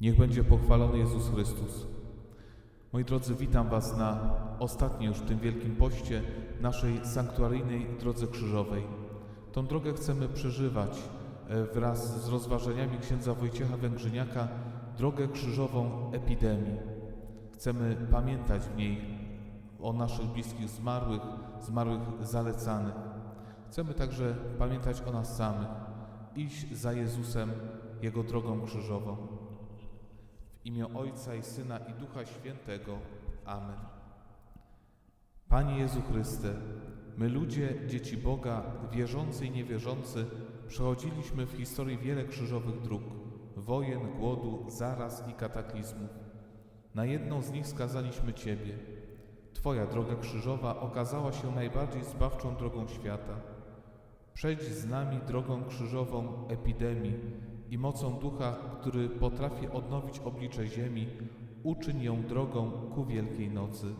Niech będzie pochwalony Jezus Chrystus. Moi drodzy, witam Was na ostatniej już w tym Wielkim Poście naszej sanktuaryjnej drodze krzyżowej. Tą drogę chcemy przeżywać e, wraz z rozważaniami księdza Wojciecha Węgrzyniaka, drogę krzyżową epidemii. Chcemy pamiętać w niej o naszych bliskich zmarłych, zmarłych zalecanych. Chcemy także pamiętać o nas samych, iść za Jezusem Jego drogą krzyżową. W imię Ojca i Syna i Ducha Świętego. Amen. Panie Jezu Chryste, my ludzie, dzieci Boga, wierzący i niewierzący, przechodziliśmy w historii wiele krzyżowych dróg, wojen, głodu, zaraz i kataklizmów. Na jedną z nich skazaliśmy Ciebie. Twoja droga krzyżowa okazała się najbardziej zbawczą drogą świata. Przejdź z nami drogą krzyżową epidemii i mocą ducha, który potrafi odnowić oblicze ziemi, uczyń ją drogą ku wielkiej nocy.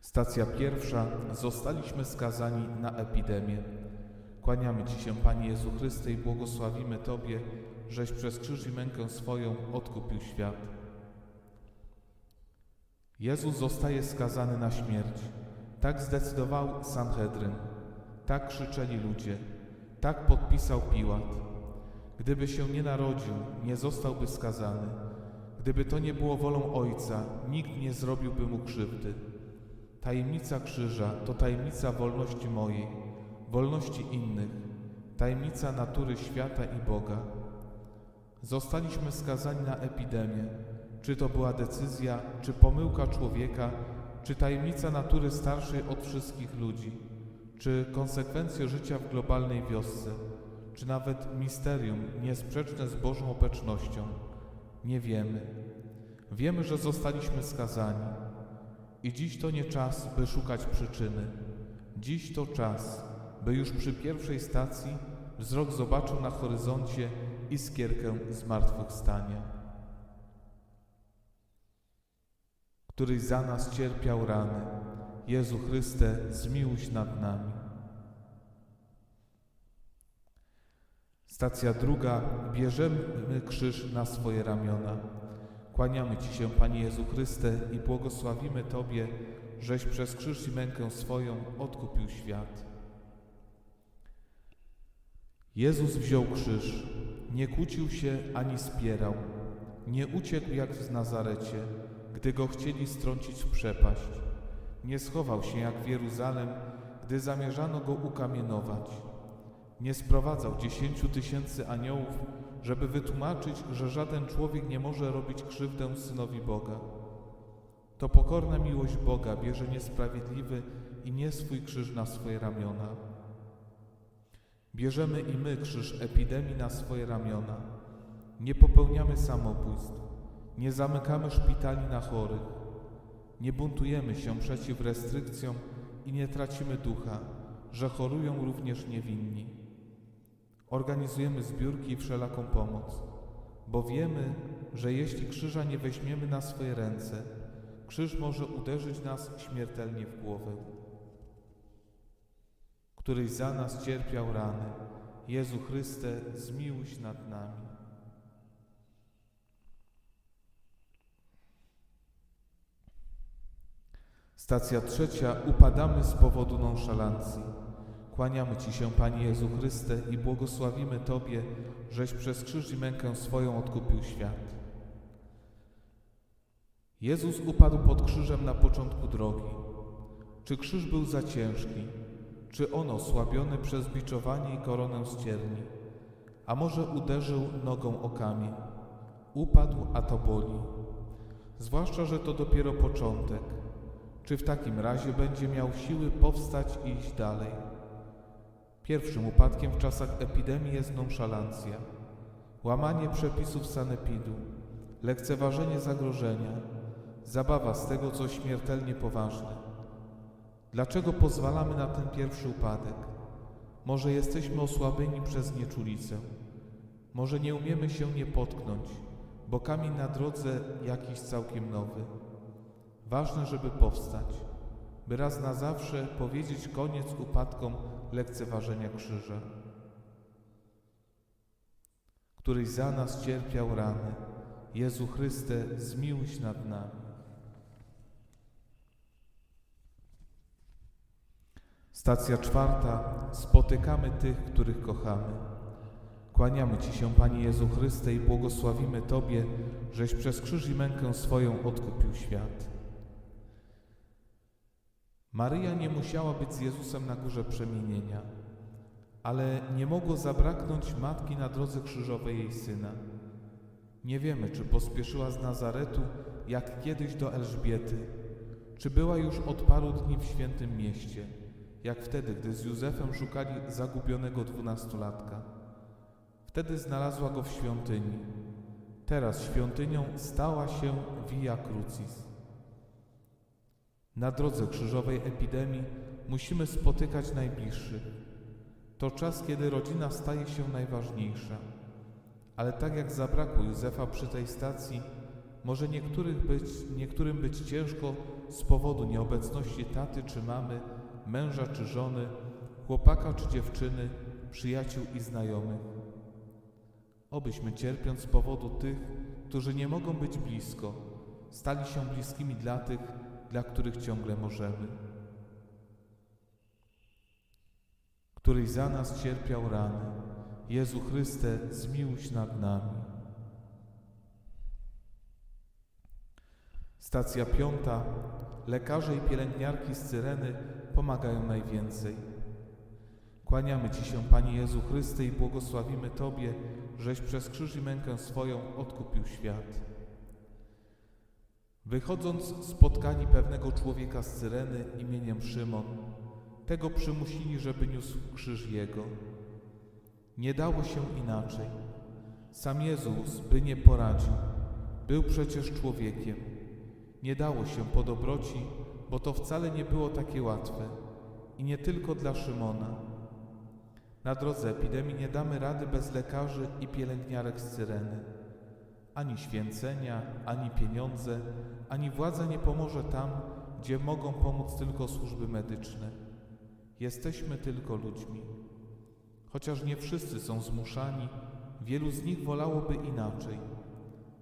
Stacja pierwsza. Zostaliśmy skazani na epidemię. Kłaniamy Ci się, Panie Jezu Chryste, i błogosławimy Tobie, żeś przez krzyż i mękę swoją odkupił świat. Jezus zostaje skazany na śmierć. Tak zdecydował Sanhedryn. Tak krzyczeli ludzie. Tak podpisał Piłat. Gdyby się nie narodził, nie zostałby skazany. Gdyby to nie było wolą Ojca, nikt nie zrobiłby mu krzywdy. Tajemnica krzyża to tajemnica wolności mojej, wolności innych, tajemnica natury świata i Boga. Zostaliśmy skazani na epidemię. Czy to była decyzja, czy pomyłka człowieka, czy tajemnica natury starszej od wszystkich ludzi, czy konsekwencje życia w globalnej wiosce, czy nawet misterium niesprzeczne z Bożą obecnością? Nie wiemy. Wiemy, że zostaliśmy skazani. I dziś to nie czas, by szukać przyczyny. Dziś to czas, by już przy pierwszej stacji wzrok zobaczył na horyzoncie iskierkę zmartwychwstania. Któryś za nas cierpiał rany. Jezu Chryste, zmiłuj się nad nami. Stacja druga. Bierzemy krzyż na swoje ramiona. Kłaniamy Ci się, Panie Jezu Chryste, i błogosławimy Tobie, żeś przez krzyż i mękę swoją odkupił świat. Jezus wziął krzyż, nie kłócił się ani spierał, nie uciekł jak w Nazarecie, gdy go chcieli strącić w przepaść. Nie schował się jak w Jeruzalem, gdy zamierzano go ukamienować. Nie sprowadzał dziesięciu tysięcy aniołów, żeby wytłumaczyć, że żaden człowiek nie może robić krzywdę synowi Boga. To pokorna miłość Boga bierze niesprawiedliwy i nie swój krzyż na swoje ramiona. Bierzemy i my krzyż epidemii na swoje ramiona. Nie popełniamy samobójstw, nie zamykamy szpitali na chorych, nie buntujemy się przeciw restrykcjom i nie tracimy ducha, że chorują również niewinni. Organizujemy zbiórki i wszelaką pomoc, bo wiemy, że jeśli krzyża nie weźmiemy na swoje ręce, krzyż może uderzyć nas śmiertelnie w głowę. Któryś za nas cierpiał rany, Jezu Chryste, zmiłuj się nad nami. Stacja trzecia. Upadamy z powodu nonszalancji. Kłaniamy Ci się, Panie Jezu Chryste, i błogosławimy Tobie, żeś przez krzyż i mękę swoją odkupił świat. Jezus upadł pod krzyżem na początku drogi. Czy krzyż był za ciężki? Czy on osłabiony przez biczowanie i koronę z cierni? A może uderzył nogą o kamień? Upadł, a to boli. Zwłaszcza, że to dopiero początek. Czy w takim razie będzie miał siły powstać i iść dalej? Pierwszym upadkiem w czasach epidemii jest nonszalancja, łamanie przepisów sanepidu, lekceważenie zagrożenia, zabawa z tego, co śmiertelnie poważne. Dlaczego pozwalamy na ten pierwszy upadek? Może jesteśmy osłabieni przez nieczulicę, może nie umiemy się nie potknąć, bo kamień na drodze jakiś całkiem nowy. Ważne, żeby powstać, by raz na zawsze powiedzieć koniec upadkom lekceważenia krzyża. któryś za nas cierpiał rany. Jezu Chryste, zmiłuj się nad nami. Stacja czwarta. Spotykamy tych, których kochamy. Kłaniamy Ci się, Panie Jezu Chryste, i błogosławimy Tobie, żeś przez krzyż i mękę swoją odkupił świat. Maryja nie musiała być z Jezusem na górze przemienienia, ale nie mogło zabraknąć matki na drodze krzyżowej jej syna. Nie wiemy, czy pospieszyła z Nazaretu, jak kiedyś do Elżbiety, czy była już od paru dni w świętym mieście, jak wtedy, gdy z Józefem szukali zagubionego dwunastolatka. Wtedy znalazła go w świątyni. Teraz świątynią stała się Via Crucis. Na drodze krzyżowej epidemii musimy spotykać najbliższych. To czas, kiedy rodzina staje się najważniejsza. Ale tak jak zabrakło Józefa przy tej stacji, może niektórych być, niektórym być ciężko z powodu nieobecności taty czy mamy, męża czy żony, chłopaka czy dziewczyny, przyjaciół i znajomych. Obyśmy cierpiąc z powodu tych, którzy nie mogą być blisko, stali się bliskimi dla tych, dla których ciągle możemy. Któryś za nas cierpiał rany. Jezu Chryste, zmiłuj się nad nami. Stacja piąta. Lekarze i pielęgniarki z Cyreny pomagają najwięcej. Kłaniamy Ci się, Panie Jezu Chryste, i błogosławimy Tobie, żeś przez krzyż i mękę swoją odkupił świat. Wychodząc, spotkali pewnego człowieka z Cyreny imieniem Szymon. Tego przymusili, żeby niósł krzyż jego. Nie dało się inaczej. Sam Jezus by nie poradził. Był przecież człowiekiem. Nie dało się po dobroci, bo to wcale nie było takie łatwe. I nie tylko dla Szymona. Na drodze epidemii nie damy rady bez lekarzy i pielęgniarek z Cyreny. Ani święcenia, ani pieniądze, ani władza nie pomoże tam, gdzie mogą pomóc tylko służby medyczne. Jesteśmy tylko ludźmi. Chociaż nie wszyscy są zmuszani, wielu z nich wolałoby inaczej.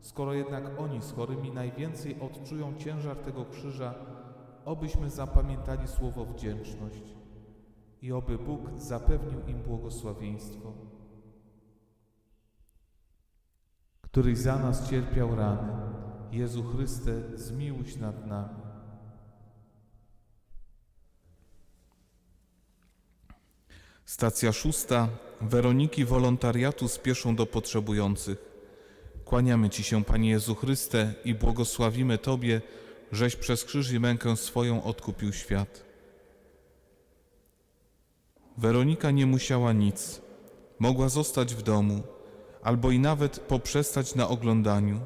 Skoro jednak oni z chorymi najwięcej odczują ciężar tego krzyża, obyśmy zapamiętali słowo wdzięczność i oby Bóg zapewnił im błogosławieństwo. Któryś za nas cierpiał rany, Jezu Chryste, zmiłuj się nad nami. Stacja szósta. Weroniki wolontariatu spieszą do potrzebujących. Kłaniamy Ci się, Panie Jezu Chryste, i błogosławimy Tobie, żeś przez krzyż i mękę swoją odkupił świat. Weronika nie musiała nic. Mogła zostać w domu, albo i nawet poprzestać na oglądaniu.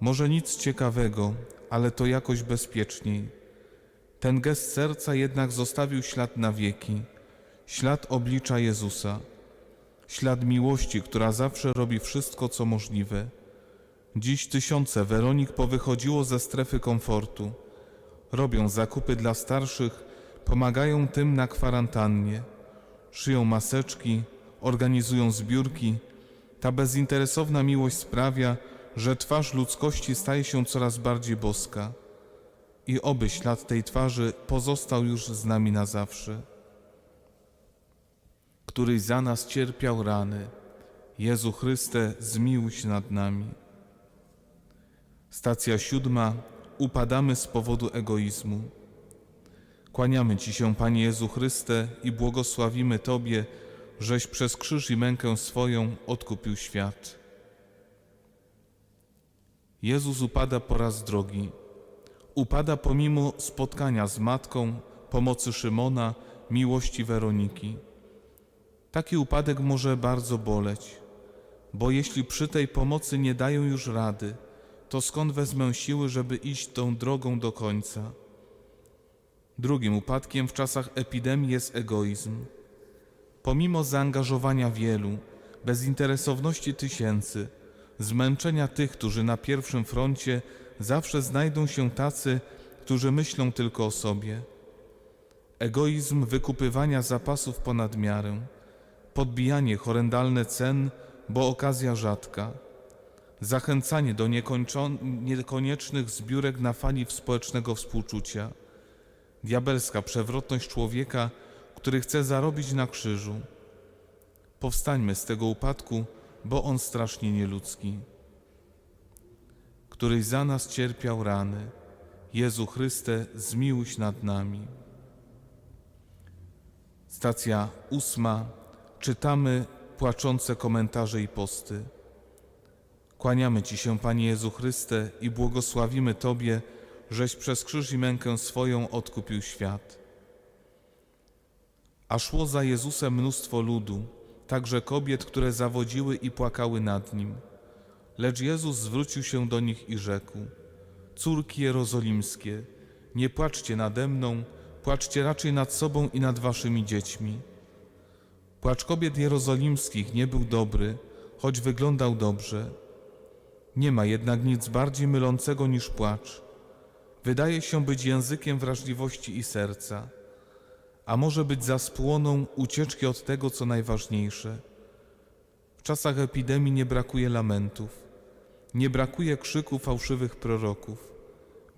Może nic ciekawego, ale to jakoś bezpieczniej. Ten gest serca jednak zostawił ślad na wieki, ślad oblicza Jezusa, ślad miłości, która zawsze robi wszystko, co możliwe. Dziś tysiące Weronik powychodziło ze strefy komfortu. Robią zakupy dla starszych, pomagają tym na kwarantannie, szyją maseczki, organizują zbiórki. Ta bezinteresowna miłość sprawia, że twarz ludzkości staje się coraz bardziej boska. I oby ślad tej twarzy pozostał już z nami na zawsze. Któryś za nas cierpiał rany. Jezu Chryste, zmiłuj się nad nami. Stacja siódma. Upadamy z powodu egoizmu. Kłaniamy Ci się, Panie Jezu Chryste, i błogosławimy Tobie, żeś przez krzyż i mękę swoją odkupił świat. Jezus upada po raz drogi. Upada pomimo spotkania z Matką, pomocy Szymona, miłości Weroniki. Taki upadek może bardzo boleć, bo jeśli przy tej pomocy nie dają już rady, to skąd wezmę siły, żeby iść tą drogą do końca? Drugim upadkiem w czasach epidemii jest egoizm. Pomimo zaangażowania wielu, bezinteresowności tysięcy, zmęczenia tych, którzy na pierwszym froncie, zawsze znajdą się tacy, którzy myślą tylko o sobie. Egoizm wykupywania zapasów ponad miarę, podbijanie horrendalne cen bo okazja rzadka. Zachęcanie do niekoniecznych zbiórek na fali społecznego współczucia. Diabelska przewrotność człowieka, który chce zarobić na krzyżu. Powstańmy z tego upadku, bo on strasznie nieludzki. Któryś za nas cierpiał rany. Jezu Chryste, zmiłuj nad nami. Stacja ósma. Czytamy płaczące komentarze i posty. Kłaniamy Ci się, Panie Jezu Chryste, i błogosławimy Tobie, żeś przez krzyż i mękę swoją odkupił świat. A szło za Jezusem mnóstwo ludu, także kobiet, które zawodziły i płakały nad Nim. Lecz Jezus zwrócił się do nich i rzekł: Córki jerozolimskie, nie płaczcie nade mną, płaczcie raczej nad sobą i nad waszymi dziećmi. Płacz kobiet jerozolimskich nie był dobry, choć wyglądał dobrze. Nie ma jednak nic bardziej mylącego niż płacz. Wydaje się być językiem wrażliwości i serca, a może być zaspłoną ucieczki od tego, co najważniejsze. W czasach epidemii nie brakuje lamentów, nie brakuje krzyku fałszywych proroków,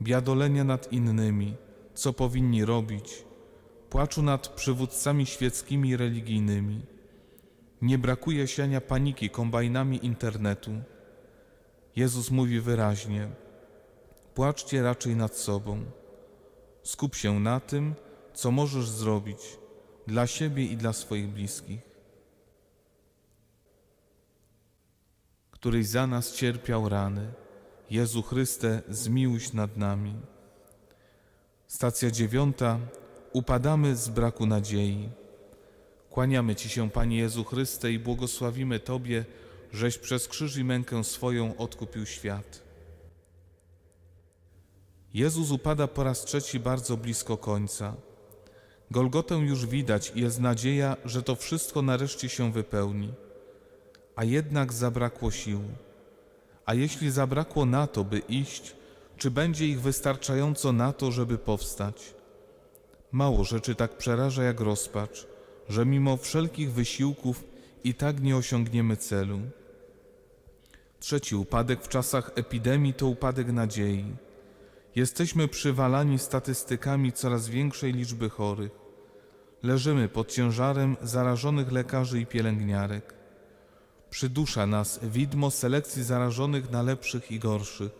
biadolenia nad innymi, co powinni robić, płaczu nad przywódcami świeckimi i religijnymi. Nie brakuje siania paniki kombajnami internetu. Jezus mówi wyraźnie: Płaczcie raczej nad sobą. Skup się na tym, co możesz zrobić dla siebie i dla swoich bliskich. Któryś za nas cierpiał rany. Jezu Chryste, zmiłuj się nad nami. Stacja dziewiąta. Upadamy z braku nadziei. Kłaniamy Ci się, Panie Jezu Chryste, i błogosławimy Tobie, żeś przez krzyż i mękę swoją odkupił świat. Jezus upada po raz trzeci bardzo blisko końca. Golgotę już widać i jest nadzieja, że to wszystko nareszcie się wypełni. A jednak zabrakło sił. A jeśli zabrakło na to, by iść, czy będzie ich wystarczająco na to, żeby powstać? Mało rzeczy tak przeraża jak rozpacz, że mimo wszelkich wysiłków i tak nie osiągniemy celu. Trzeci upadek w czasach epidemii to upadek nadziei. Jesteśmy przywalani statystykami coraz większej liczby chorych. Leżymy pod ciężarem zarażonych lekarzy i pielęgniarek. Przydusza nas widmo selekcji zarażonych na lepszych i gorszych.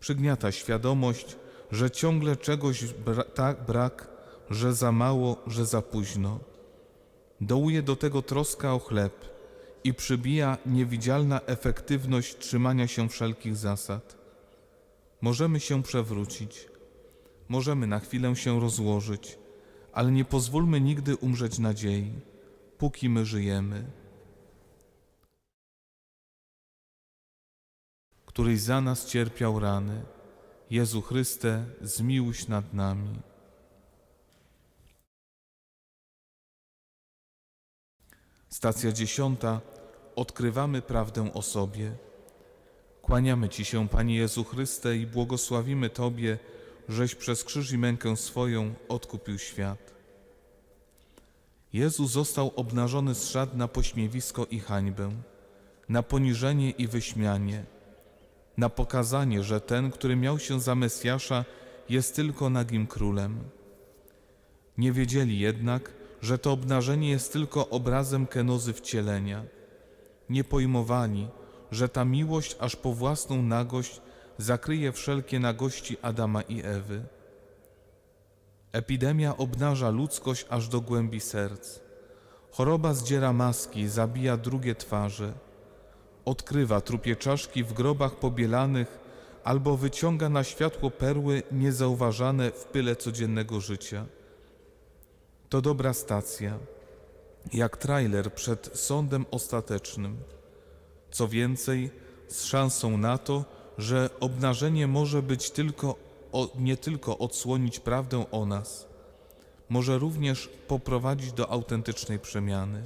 Przygniata świadomość, że ciągle czegoś bra tak brak, że za mało, że za późno. Dołuje do tego troska o chleb i przybija niewidzialna efektywność trzymania się wszelkich zasad. Możemy się przewrócić, możemy na chwilę się rozłożyć, ale nie pozwólmy nigdy umrzeć nadziei, póki my żyjemy. Któryś za nas cierpiał rany, Jezu Chryste, zmiłuj nad nami. Stacja dziesiąta. Odkrywamy prawdę o sobie. Kłaniamy Ci się, Panie Jezu Chryste, i błogosławimy Tobie, żeś przez krzyż i mękę swoją odkupił świat. Jezus został obnażony z szat na pośmiewisko i hańbę, na poniżenie i wyśmianie, na pokazanie, że ten, który miał się za Mesjasza, jest tylko nagim królem. Nie wiedzieli jednak, że to obnażenie jest tylko obrazem kenozy wcielenia. Nie pojmowali, że ta miłość aż po własną nagość zakryje wszelkie nagości Adama i Ewy. Epidemia obnaża ludzkość aż do głębi serc. Choroba zdziera maski, zabija drugie twarze. Odkrywa trupie czaszki w grobach pobielanych albo wyciąga na światło perły niezauważane w pyle codziennego życia. To dobra stacja, jak trailer przed sądem ostatecznym. Co więcej, z szansą na to, że obnażenie może być tylko, o, nie tylko odsłonić prawdę o nas, może również poprowadzić do autentycznej przemiany.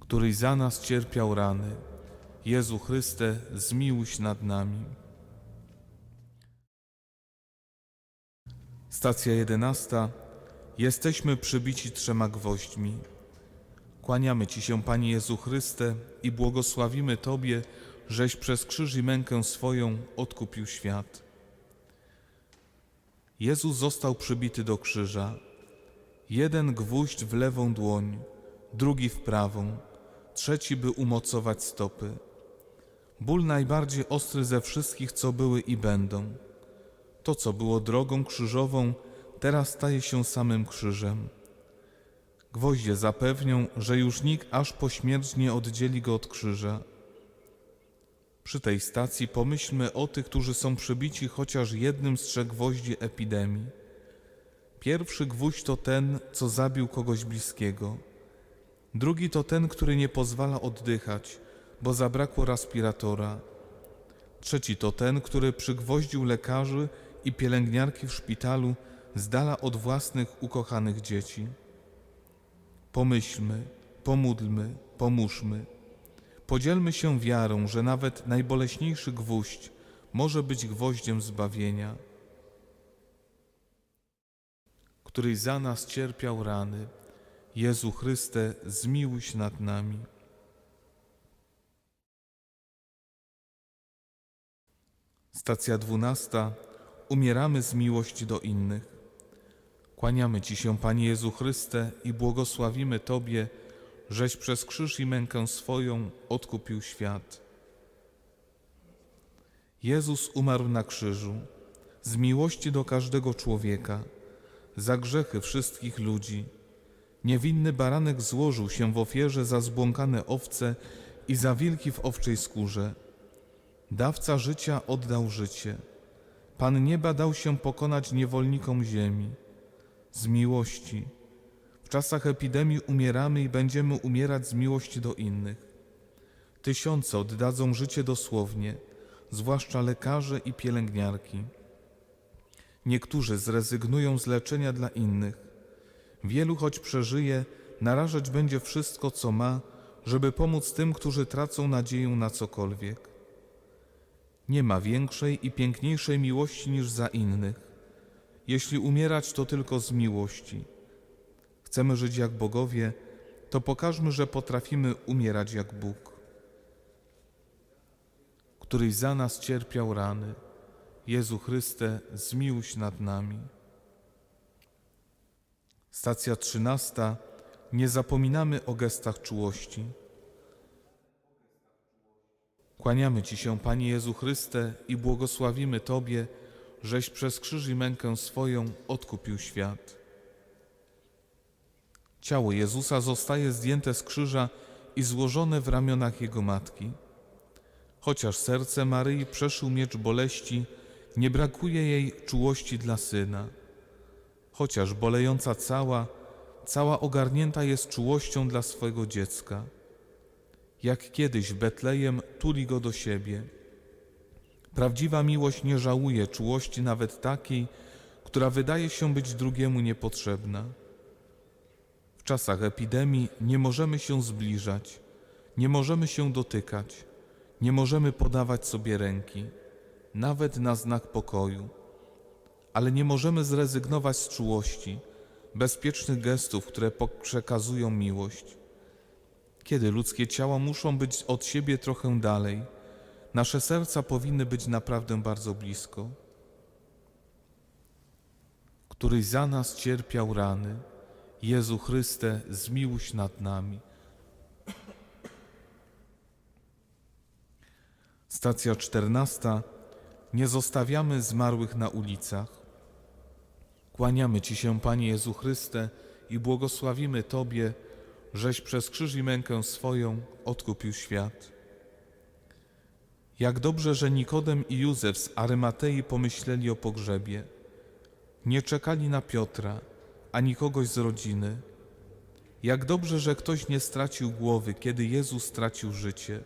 Któryś za nas cierpiał rany, Jezu Chryste, zmiłuj się nad nami. Stacja jedenasta. Jesteśmy przybici trzema gwoźdźmi. Kłaniamy Ci się, Panie Jezu Chryste, i błogosławimy Tobie, żeś przez krzyż i mękę swoją odkupił świat. Jezus został przybity do krzyża. Jeden gwóźdź w lewą dłoń, drugi w prawą, trzeci by umocować stopy. Ból najbardziej ostry ze wszystkich, co były i będą. To, co było drogą krzyżową, teraz staje się samym krzyżem. Gwoździe zapewnią, że już nikt aż po śmierć nie oddzieli go od krzyża. Przy tej stacji pomyślmy o tych, którzy są przybici chociaż jednym z trzech gwoździ epidemii. Pierwszy gwóźdź to ten, co zabił kogoś bliskiego. Drugi to ten, który nie pozwala oddychać, bo zabrakło respiratora. Trzeci to ten, który przygwoździł lekarzy i pielęgniarki w szpitalu z dala od własnych ukochanych dzieci. Pomyślmy, pomódlmy, pomóżmy. Podzielmy się wiarą, że nawet najboleśniejszy gwóźdź może być gwoździem zbawienia, któryś za nas cierpiał rany. Jezu Chryste, zmiłuj się nad nami. Stacja dwunasta. Umieramy z miłości do innych. Kłaniamy Ci się, Panie Jezu Chryste, i błogosławimy Tobie, żeś przez krzyż i mękę swoją odkupił świat. Jezus umarł na krzyżu z miłości do każdego człowieka, za grzechy wszystkich ludzi. Niewinny baranek złożył się w ofierze za zbłąkane owce i za wilki w owczej skórze. Dawca życia oddał życie. Pan nieba dał się pokonać niewolnikom ziemi. Z miłości. Czasach epidemii umieramy i będziemy umierać z miłości do innych. Tysiące oddadzą życie dosłownie, zwłaszcza lekarze i pielęgniarki. Niektórzy zrezygnują z leczenia dla innych. Wielu, choć przeżyje, narażać będzie wszystko, co ma, żeby pomóc tym, którzy tracą nadzieję na cokolwiek. Nie ma większej i piękniejszej miłości niż za innych. Jeśli umierać, to tylko z miłości. Chcemy żyć jak bogowie, to pokażmy, że potrafimy umierać jak Bóg, któryś za nas cierpiał rany. Jezu Chryste, zmiłuj się nad nami. Stacja trzynasta. Nie zapominamy o gestach czułości. Kłaniamy Ci się, Panie Jezu Chryste, i błogosławimy Tobie, żeś przez krzyż i mękę swoją odkupił świat. Ciało Jezusa zostaje zdjęte z krzyża i złożone w ramionach Jego matki. Chociaż serce Maryi przeszył miecz boleści, nie brakuje jej czułości dla Syna. Chociaż bolejąca cała, cała ogarnięta jest czułością dla swego dziecka. Jak kiedyś w Betlejem tuli go do siebie. Prawdziwa miłość nie żałuje czułości nawet takiej, która wydaje się być drugiemu niepotrzebna. Czasach epidemii nie możemy się zbliżać, nie możemy się dotykać, nie możemy podawać sobie ręki, nawet na znak pokoju. Ale nie możemy zrezygnować z czułości, bezpiecznych gestów, które przekazują miłość. Kiedy ludzkie ciała muszą być od siebie trochę dalej, nasze serca powinny być naprawdę bardzo blisko. Któryś za nas cierpiał rany, Jezu Chryste, zmiłuj się nad nami. Stacja czternasta. Nie zostawiamy zmarłych na ulicach. Kłaniamy Ci się, Panie Jezu Chryste, i błogosławimy Tobie, żeś przez krzyż i mękę swoją odkupił świat. Jak dobrze, że Nikodem i Józef z Arymatei pomyśleli o pogrzebie. Nie czekali na Piotra, ani kogoś z rodziny. Jak dobrze, że ktoś nie stracił głowy, kiedy Jezus stracił życie.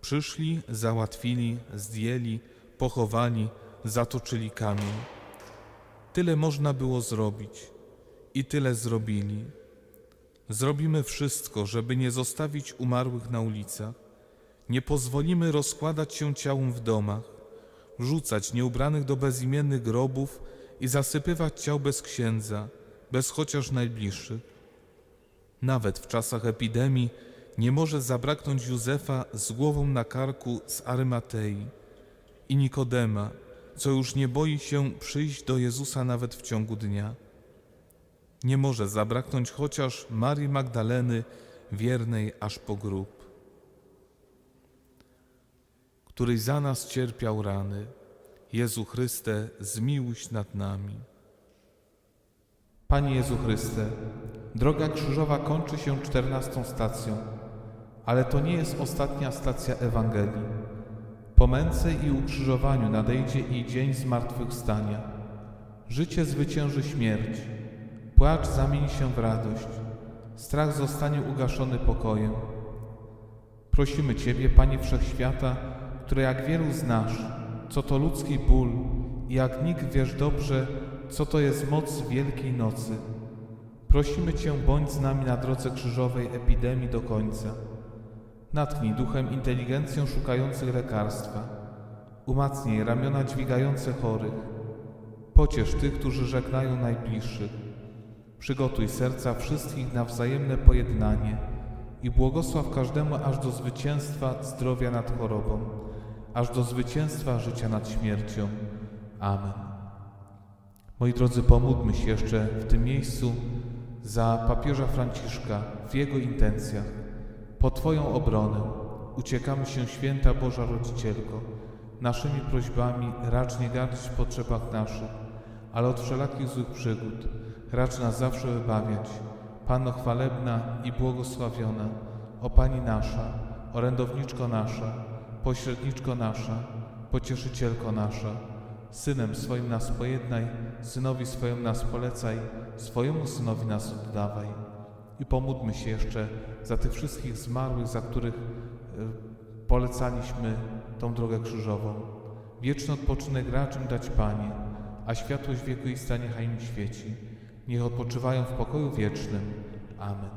Przyszli, załatwili, zdjęli, pochowali, zatoczyli kamień. Tyle można było zrobić i tyle zrobili. Zrobimy wszystko, żeby nie zostawić umarłych na ulicach. Nie pozwolimy rozkładać się ciałom w domach, rzucać nieubranych do bezimiennych grobów i zasypywać ciał bez księdza, bez chociaż najbliższych. Nawet w czasach epidemii nie może zabraknąć Józefa z głową na karku z Arymatei i Nikodema, co już nie boi się przyjść do Jezusa nawet w ciągu dnia. Nie może zabraknąć chociaż Marii Magdaleny, wiernej aż po grób, któryś za nas cierpiał rany. Jezu Chryste, zmiłuj się nad nami. Panie Jezu Chryste, droga krzyżowa kończy się czternastą stacją, ale to nie jest ostatnia stacja Ewangelii. Po męce i ukrzyżowaniu nadejdzie i dzień zmartwychwstania. Życie zwycięży śmierć, płacz zamieni się w radość, strach zostanie ugaszony pokojem. Prosimy Ciebie, Panie Wszechświata, który jak wielu znasz, co to ludzki ból i jak nikt wiesz dobrze, co to jest moc Wielkiej Nocy. Prosimy Cię, bądź z nami na drodze krzyżowej epidemii do końca. Natknij duchem inteligencję szukających lekarstwa. Umacnij ramiona dźwigające chorych. Pociesz tych, którzy żegnają najbliższych. Przygotuj serca wszystkich na wzajemne pojednanie i błogosław każdemu aż do zwycięstwa zdrowia nad chorobą, aż do zwycięstwa życia nad śmiercią. Amen. Moi drodzy, pomódlmy się jeszcze w tym miejscu za papieża Franciszka w jego intencjach. Po Twoją obronę uciekamy się, święta Boża Rodzicielko. Naszymi prośbami racz nie gardzić w potrzebach naszych, ale od wszelakich złych przygód racz nas zawsze wybawiać. Panno chwalebna i błogosławiona, o Pani nasza, orędowniczko nasza, pośredniczko nasza, pocieszycielko nasza, Synem swoim nas pojednaj, Synowi swoim nas polecaj, swojemu Synowi nas oddawaj. I pomódlmy się jeszcze za tych wszystkich zmarłych, za których e, polecaliśmy tą drogę krzyżową. Wieczny odpoczynek racz im dać Panie, a światłość wiekuista niechaj im świeci. Niech odpoczywają w pokoju wiecznym. Amen.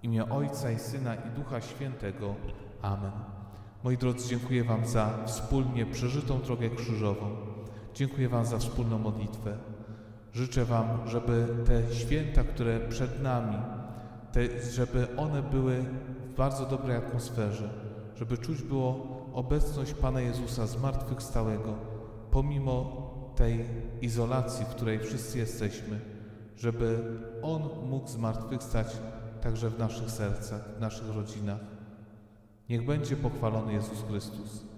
W imię Ojca i Syna i Ducha Świętego. Amen. Moi drodzy, dziękuję Wam za wspólnie przeżytą drogę krzyżową. Dziękuję Wam za wspólną modlitwę. Życzę Wam, żeby te święta, które przed nami, te, żeby one były w bardzo dobrej atmosferze, żeby czuć było obecność Pana Jezusa zmartwychwstałego, pomimo tej izolacji, w której wszyscy jesteśmy, żeby On mógł zmartwychwstać także w naszych sercach, w naszych rodzinach. Niech będzie pochwalony Jezus Chrystus.